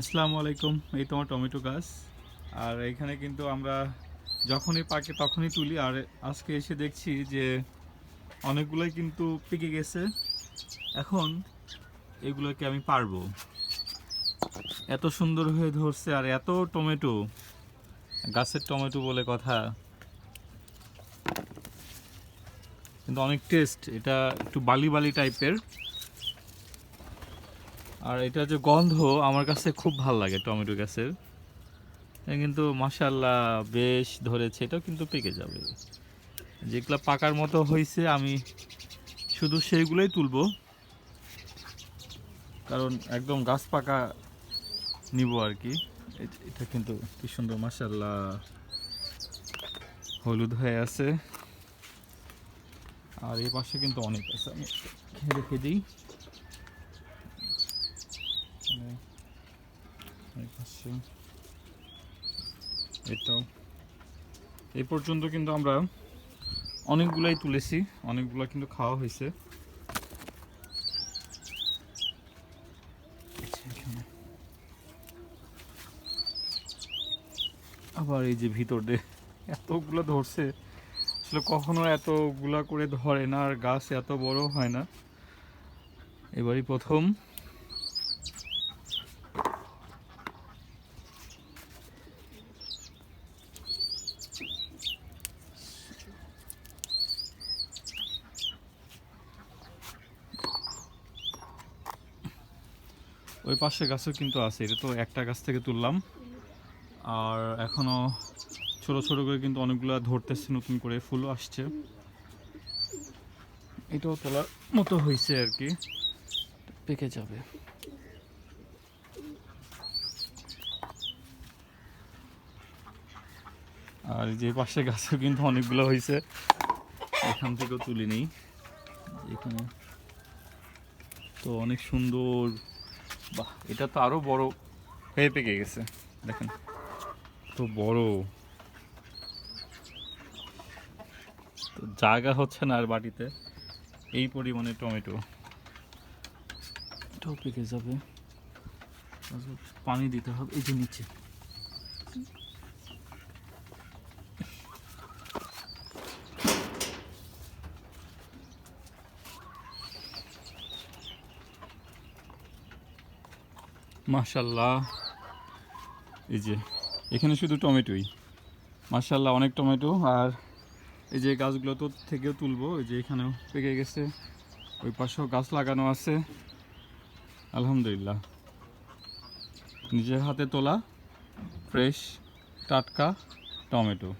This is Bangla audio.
আসসালামু আলাইকুম, এই তোমার টমেটো গাছ। আর এখানে কিন্তু আমরা যখনই পাকে তখনই তুলি। আর আজকে এসে দেখছি যে অনেকগুলোই কিন্তু পেকে গেছে। এখন এগুলোকে আমি পারব। এত সুন্দর হয়ে ধরছে আর এত টমেটো। গাছের টমেটো বলে কথা। কিন্তু অনেক টেস্ট এটা একটু বালি বালি টাইপের আর এটা যে গন্ধ আমার কাছে খুব ভালো লাগে টমেটো গাছের। কিন্তু মাসাল্লাহ বেশ ধরেছে, এটাও কিন্তু পেকে যাবে। যেগুলো পাকার মতো হয়েছে আমি শুধু সেইগুলোই তুলব। কারণ একদম গাছ পাকা নিব আর কি। এটা কিন্তু কি সুন্দর মাসাল্লাহ হলুদ হয়ে আছে। আর এই পাশে কিন্তু অনেক আছে, আমি রেখে দিই। পাশে এটাও এই পর্যন্ত কিন্তু আমরা অনেকগুলাই তুলেছি অনেকগুলো কিন্তু খাওয়া হয়েছে। আচ্ছা, আবার এই যে ভিতর দিয়ে এতগুলো ধরছে আসলে কখনো এতগুলা করে ধরে না আর গাছ এত বড় হয় না। এবারই প্রথম। ওই পাশে গাছও কিন্তু আছে এটা তো একটা গাছ থেকে তুললাম। আর এখনও ছোট ছোট করে কিন্তু অনেকগুলো ধরতেছে নতুন করে ফুলও আসছে। এটাও তোলার মতো হয়েছে আর কি। পেকে যাবে। আর যে পাশে গাছও কিন্তু অনেকগুলো হয়েছে এখান থেকেও তুলি নেই এখানে তো অনেক সুন্দর বাহ এটা তো আরও বড় হয়ে পেকে গেছে দেখেন। তো বড়। তো জায়গা হচ্ছে না আর বাটিতে এই পরিমাণে টমেটো। এটাও পেকে যাবে। পানি দিতে হবে এই যে নিচে। মাশাল্লাহ এই যে, এখানে শুধু টমেটোই। মাশাল্লাহ অনেক টমেটো। আর এই যে গাছগুলো তো থেকেও তুলবো, এই যে এখানেও পেকে গেছে। ওই পাশেও গাছ লাগানো আছে। আলহামদুলিল্লাহ। নিজের হাতে তোলা, ফ্রেশ, টাটকা টমেটো।